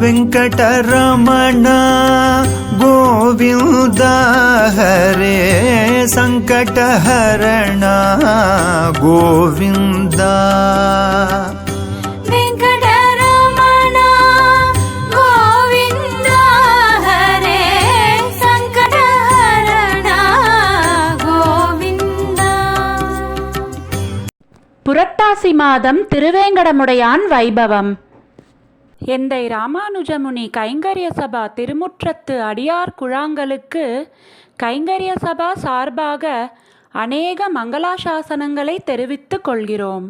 வெங்கடரமண கோவிந்த. ஹரே சங்கடஹரண கோவிந்தா. புரட்டாசி மாதம் திருவேங்கடமுடையான் வைபவம். எந்தை ராமானுஜமுனி கைங்கரிய சபா திருமுற்றத்து அடியார் குழாங்களுக்கு கைங்கரிய சபா சார்பாக அநேக மங்களாசாசனங்களை தெரிவித்துக் கொள்கிறோம்.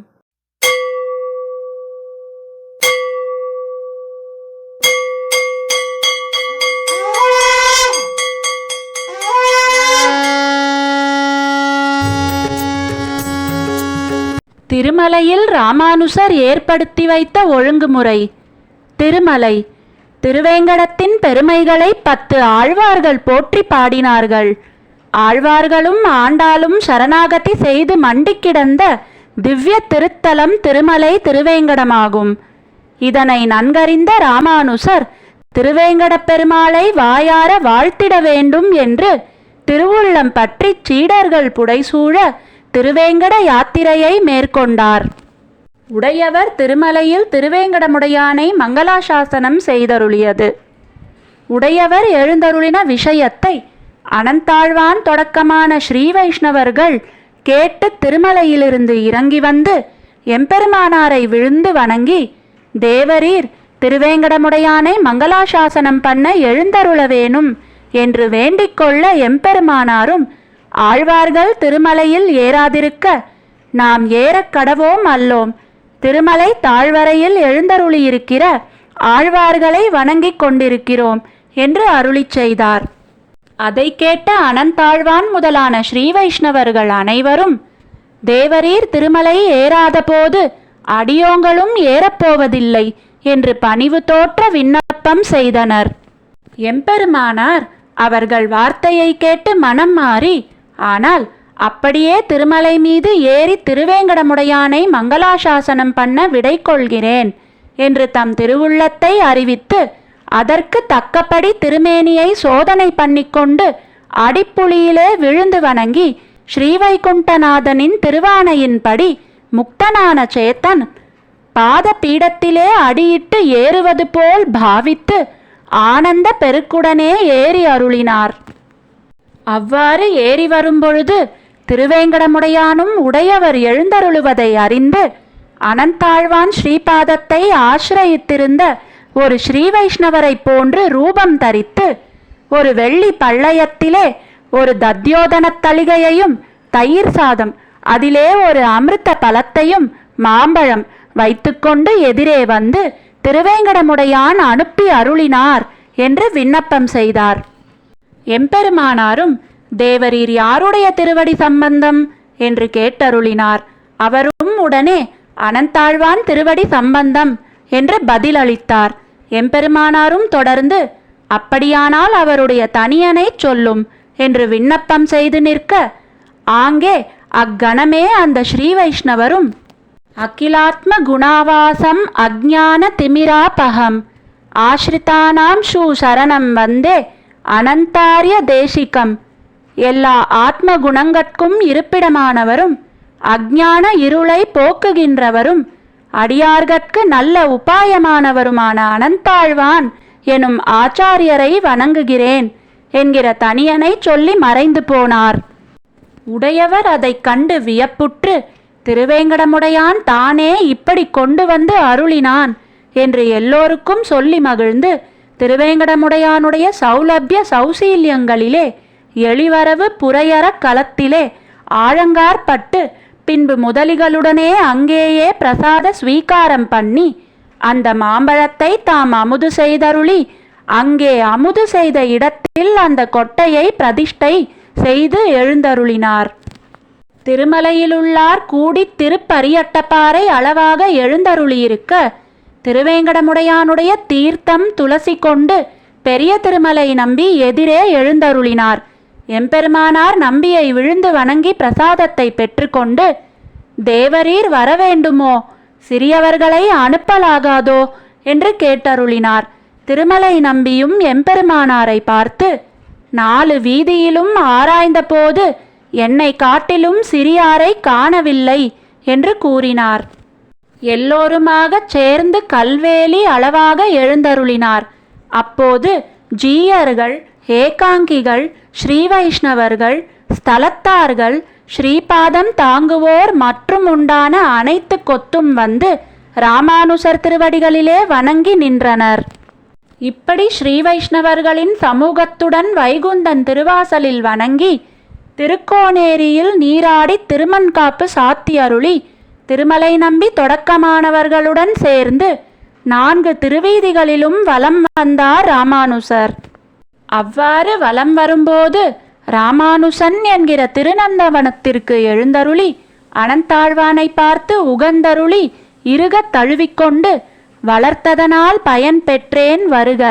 திருமலையில் ராமானுசர் ஏற்படுத்தி வைத்த ஒழுங்குமுறை. திருமலை. திருவேங்கடத்தின் பெருமைகளை பத்து ஆழ்வார்கள் போற்றி பாடினார்கள். ஆழ்வார்களும் ஆண்டாளும் சரணாகதி செய்து மண்டி கிடந்த திவ்ய திருத்தலம் திருமலை திருவேங்கடமாகும். இதனை நன்கறிந்த ராமானுசர் திருவேங்கடப் பெருமாளை வாயார வாழ்த்திட வேண்டும் என்று திருவுள்ளம் பற்றி சீடர்கள் புடைசூழ திருவேங்கட யாத்திரையை மேற்கொண்டார். உடையவர் திருமலையில் திருவேங்கடமுடையானை மங்களாசாசனம் செய்தருளியது. உடையவர் எழுந்தருளின விஷயத்தை அனந்தாழ்வான் தொடக்கமான ஸ்ரீ வைஷ்ணவர்கள் கேட்டு திருமலையிலிருந்து இறங்கி வந்து எம்பெருமானாரை விழுந்து வணங்கி தேவரீர் திருவேங்கடமுடையானை மங்களாசாசனம் பண்ண எழுந்தருள வேணும் என்று வேண்டிக்கொள்ள எம்பெருமானாரும் ஆழ்வார்கள் திருமலையில் ஏறாதிருக்க நாம் ஏறக் கடவோம் அல்லோம். திருமலை தாழ்வரையில் எழுந்தருளியிருக்கிற ஆழ்வார்களை வணங்கிக் கொண்டிருக்கிறோம் என்று அருளிச் செய்தார். அதை கேட்ட அனந்தாழ்வான் முதலான ஸ்ரீ வைஷ்ணவர்கள் அனைவரும் தேவரீர் திருமலை ஏறாதபோது அடியோங்களும் ஏறப்போவதில்லை என்று பணிவு தோற்ற விண்ணப்பம் செய்தனர். எம்பெருமானார் அவர்கள் வார்த்தையை கேட்டு மனம் மாறி ஆனால் அப்படியே திருமலை மீது ஏறி திருவேங்கடமுடையானை மங்களாசாசனம் பண்ண விடை கொள்கிறேன் என்று தம் திருவுள்ளத்தை அறிவித்து அதற்கு தக்கபடி திருமேனியை சோதனை பண்ணிக்கொண்டு அடிப்புளியிலே விழுந்து வணங்கி ஸ்ரீவைகுண்டநாதனின் திருவானையின்படி முக்தனான சேத்தன் பாத பீடத்திலே அடியிட்டு ஏறுவது போல் பாவித்து ஆனந்த பெருக்குடனே ஏறி அருளினார். அவ்வாறு ஏறி வரும்பொழுது திருவேங்கடமுடையானும் உடையவர் எழுந்தருளுவதை அறிந்து அனந்தாழ்வான் ஸ்ரீபாதத்தை ஆசிரயித்திருந்த ஒரு ஸ்ரீ வைஷ்ணவரைப் போன்று ரூபம் தரித்து ஒரு வெள்ளி பள்ளயத்திலே ஒரு தத்யோதனத் தளிகையையும் தயிர் சாதம் அதிலே ஒரு அமிர்த பழத்தையும் மாம்பழம் வைத்துக்கொண்டு எதிரே வந்து திருவேங்கடமுடையான் அனுப்பி அருளினார் என்று விண்ணப்பம் செய்தார். எம்பெருமானாரும் தேவரீர் யாருடைய திருவடி சம்பந்தம்? என்று கேட்டருளினார். அவரும் உடனே அனந்தாழ்வான் திருவடி சம்பந்தம் என்று பதிலளித்தார். எம்பெருமானாரும் தொடர்ந்து அப்படியானால் அவருடைய தனியனைச் சொல்லும் என்று விண்ணப்பம் செய்து நிற்க ஆங்கே அக்கணமே அந்த ஸ்ரீ வைஷ்ணவரும் அகிலாத்ம குணாவாசம் அஜான திமிராபகம். ஆஸ்ரிதானாம் ஷூ சரணம் வந்தே அனந்தாரிய தேசிகம். எல்லா ஆத்ம குணங்கட்கும் இருப்பிடமானவரும் அஜான இருளை போக்குகின்றவரும் அடியார்கட்கு நல்ல உபாயமானவருமான அனந்தாழ்வான் எனும் ஆச்சாரியரை வணங்குகிறேன் என்கிற தனியனை சொல்லி மறைந்து போனார். உடையவர் அதைக் கண்டு வியப்புற்று திருவேங்கடமுடையான் தானே இப்படி கொண்டு வந்து அருளினான்? என்று எல்லோருக்கும் சொல்லி மகிழ்ந்து திருவேங்கடமுடையானுடைய சௌலபிய சௌசீல்யங்களிலே எளிவரவு புறையற களத்திலே ஆழங்காற்பட்டு பின்பு முதலிகளுடனே அங்கேயே பிரசாத ஸ்வீகாரம் பண்ணி அந்த மாம்பழத்தை தாம் அமுது செய்தருளி அங்கே அமுது செய்த இடத்தில் அந்த கொட்டையை பிரதிஷ்டை செய்து எழுந்தருளினார். திருமலையிலுள்ளார் கூடித் திருப்பரியட்டப்பாறை அளவாக எழுந்தருளியிருக்க திருவேங்கடமுடையானுடைய தீர்த்தம் துளசி கொண்டு பெரிய திருமலை நம்பி எதிரே எழுந்தருளினார். எம்பெருமானார் நம்பியை விழுந்து வணங்கி பிரசாதத்தை பெற்றுக்கொண்டு தேவரீர் வரவேண்டுமோ? சிறியவர்களை அனுப்பலாகாதோ என்று கேட்டருளினார். திருமலை நம்பியும் எம்பெருமானாரை பார்த்து நாலு வீதியிலும் ஆராய்ந்தபோது என்னை காட்டிலும் சிறியாரை காணவில்லை என்று கூறினார். எல்லோருமாகச் சேர்ந்து கல்வேலி அளவாக எழுந்தருளினார். அப்போது ஜீயர்கள் ஏகாங்கிகள் ஸ்ரீவைஷ்ணவர்கள் ஸ்தலத்தார்கள் ஸ்ரீபாதம் தாங்குவோர் மற்றும் உண்டான அனைத்து கொத்தும் வந்து ராமானுசர் திருவடிகளிலே வணங்கி நின்றனர். இப்படி ஸ்ரீவைஷ்ணவர்களின் சமூகத்துடன் வைகுந்தன் திருவாசலில் வணங்கி திருக்கோணேரியில் நீராடி திருமண்காப்பு சாத்தி அருளி திருமலை நம்பி தொடக்கமானவர்களுடன் சேர்ந்து நான்கு திருவீதிகளிலும் வலம் வந்தார் ராமானுசர் அவ்வாறு வலம் வரும்போது ராமானுசன் என்கிற திருநந்தவனத்திற்கு எழுந்தருளி அனந்தாழ்வானை பார்த்து உகந்தருளி இருகத் தழுவிக்கொண்டு வளர்த்ததனால் பயன் பெற்றேன் வருக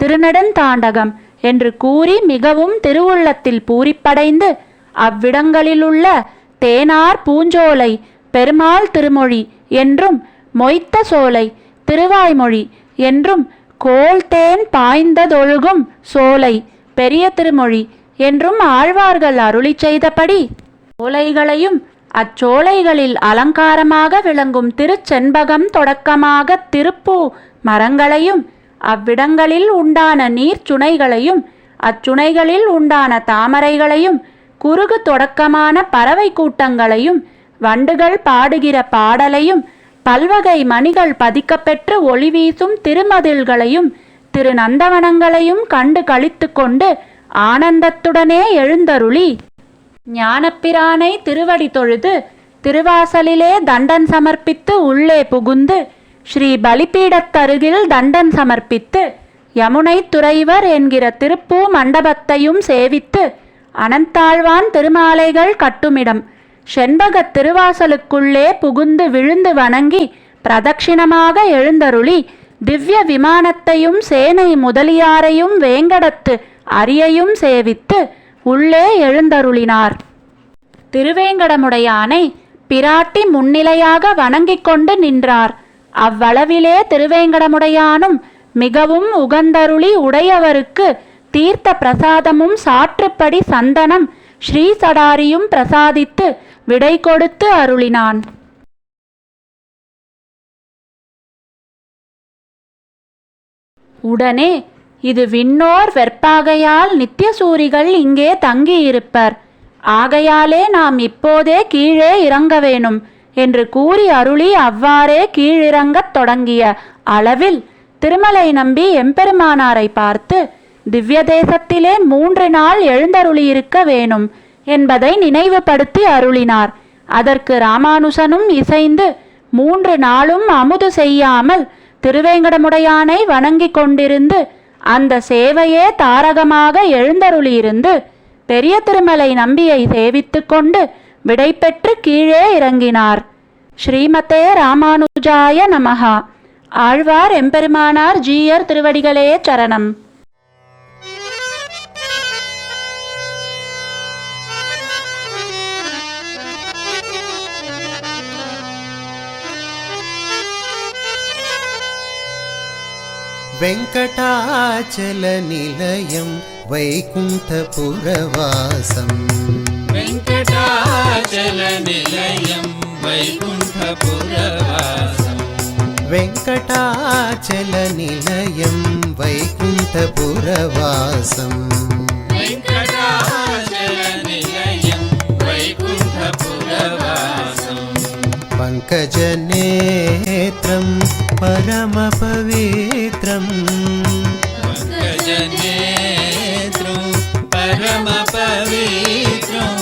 திருநெடுந்தாண்டகம் என்று கூறி மிகவும் திருவுள்ளத்தில் பூரிப்படைந்து அவ்விடங்களிலுள்ள தேனார் பூஞ்சோலை பெருமாள் திருமொழி என்றும் மொய்த்த சோலை திருவாய்மொழி என்றும் கோல்தேன் பாய்ந்ததொழுகும் சோலை பெரிய திருமொழி என்றும் ஆழ்வார்கள் அருளி செய்தபடி சோலைகளையும் அச்சோலைகளில் அலங்காரமாக விளங்கும் திருச்செண்பகம் தொடக்கமாக திருப்பூ மரங்களையும் அவ்விடங்களில் உண்டான நீர்ச்சுனைகளையும் அச்சுனைகளில் உண்டான தாமரைகளையும் குறுகு தொடக்கமான பறவை கூட்டங்களையும் வண்டுகள் பாடுகிற பாடலையும் பல்வகை மணிகள் பதிக்கப்பெற்று ஒளி வீசும் திருமதில்களையும் திரு நந்தவனங்களையும் கண்டு கழித்து கொண்டு ஆனந்தத்துடனே எழுந்தருளி. ஞானப்பிரானை திருவடி தொழுது திருவாசலிலே தண்டன் சமர்ப்பித்து உள்ளே புகுந்து ஸ்ரீ பலிபீடத்தருகில் தண்டன் சமர்ப்பித்து யமுனை துறைவர் என்கிற திருப்பூ மண்டபத்தையும் சேவித்து அனந்தாழ்வான் திருமாலைகள் கட்டுமிடம். செண்பகத் திருவாசலுக்குள்ளே புகுந்து விழுந்து வணங்கி பிரதட்சிணமாக எழுந்தருளி திவ்ய விமானத்தையும் சேனை முதலியாரையும் வேங்கடத்து அரியையும் சேவித்து உள்ளே எழுந்தருளினார். திருவேங்கடமுடையானை பிராட்டி முன்னிலையாக வணங்கிக் கொண்டு நின்றார். அவ்வளவிலே திருவேங்கடமுடையானும் மிகவும் உகந்தருளி உடையவருக்கு தீர்த்த பிரசாதமும் சாற்றுப்படி சந்தனம் ஸ்ரீசடாரியும் பிரசாதித்து விடை கொடுத்து அருளினான். உடனே இது விண்ணோர் வெற்பாகையால் நித்தியசூரிகள் இங்கே தங்கியிருப்பர். ஆகையாலே நாம் இப்போதே கீழே இறங்க வேணும் என்று கூறி அருளி அவ்வாறே கீழிறங்கத் தொடங்கிய அளவில் திருமலை நம்பி எம்பெருமானாரை பார்த்து திவ்ய தேசத்திலே மூன்று நாள் எழுந்தருளியிருக்க வேணும். என்பதை நினைவுபடுத்தி அருளினார். அதற்கு ராமானுசனும் இசைந்து மூன்று நாளும் அமுது செய்யாமல் திருவேங்கடமுடையானை வணங்கிக் கொண்டிருந்து அந்த சேவையே தாரகமாக எழுந்தருளியிருந்து பெரிய திருமலை நம்பியை சேவித்து கொண்டு விடைபெற்று கீழே இறங்கினார். ஸ்ரீமதே ராமானுஜாய நமஹா. ஆழ்வார் எம்பெருமானார் ஜீயர் திருவடிகளே சரணம். वेङ्कटाचलनिलयं वैकुण्ठपुरवासम् वेङ्कटाचलनिलयं वैकुण्ठपुरवासम् वेङ्कटाचलनिलयं वैकुण्ठपुरवासम् वेङ्कटाचलनिलयं वैकुण्ठपुरवासम् पङ्कजनेत्रं परमपवित्रम् पङ्कजनेत्रं परमपवित्रं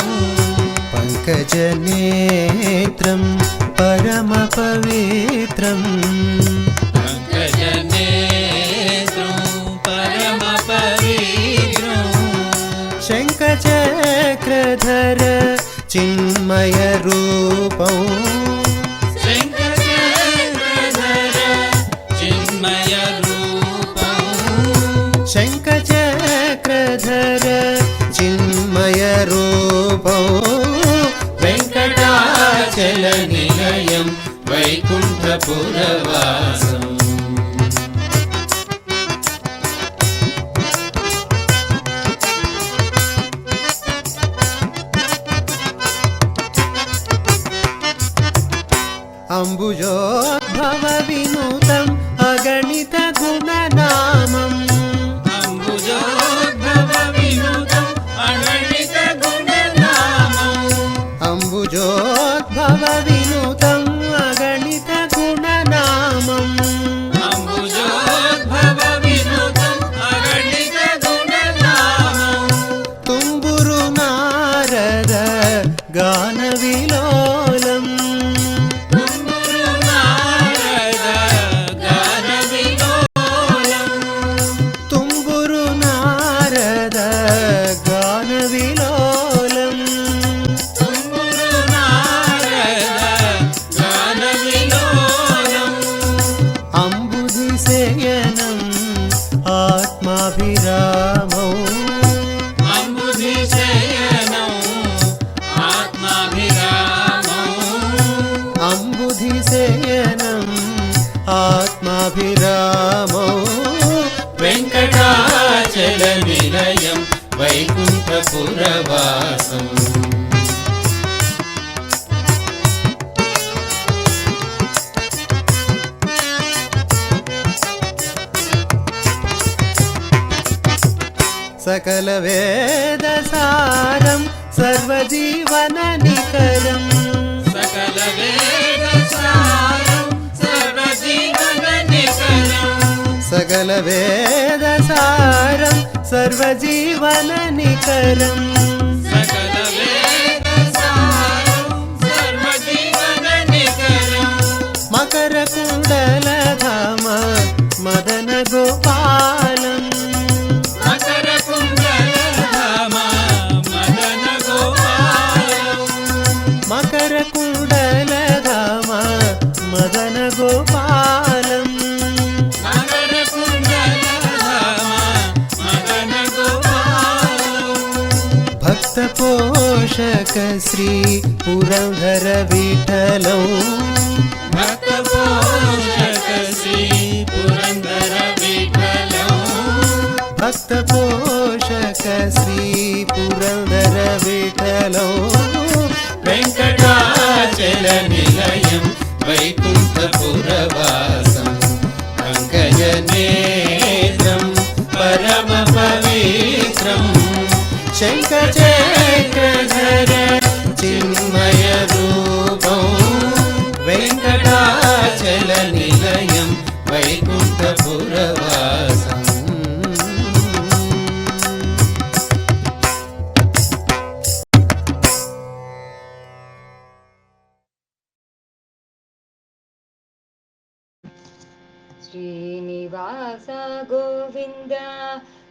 पङ्कजनेत्रं परमपवित्रम् पङ्कजनेत्रं परमपवित्रं शङ्खचक्रधर चिन्मयरूपौ நிலையம் வைகுண்ட புறவாசம் அம்புஜோ పురవాసం. సకల వేద సారం సర్వజీవన నికరం. సకల వేద సారం సర్వజీవన నికరం. సకల వేద मदनगोपालम् मकरकुण्डलधाम मदनगोपालम् मकरकुण्डलधाम मदनगोपालम् भक्तपोषक श्री पुरन्धर विठलौ भक्तपोषक श्री पुरन्दर विठलौ भक्तपोषक श्री पुरन्दर विठलौ वेङ्कटाचलनिलयं वैकुण्ठपुरवासम् पङ्कजनेत्रं परमपवित्रम् శంఖచక్రధర చిన్మయ రూపం. వెంకటాచల నిలయం వైకుంఠపురవాసం. శ్రీనివాస గోవింద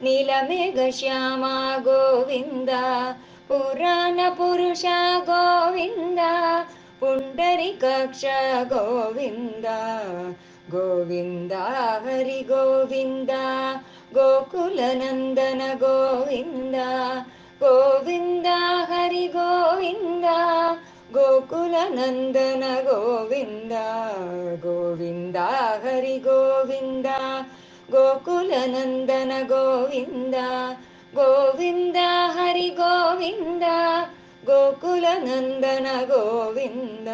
నీలమేఘశ్యామ గోవింద పురాణ పురుష గోవింద పుండరికక్ష గోవింద గోవింద హరి గోవింద గోకులనందన గోవింద గోవింద హరి గోవింద गोकुलनन्दन गोविन्द गोविन्द हरि गोविन्द ಗೋಕುಲನಂದನ ಗೋವಿಂದ ಗೋವಿಂದ ಹರಿ ಗೋವಿಂದ ಗೋಕುಲನಂದನ ಗೋವಿಂದ.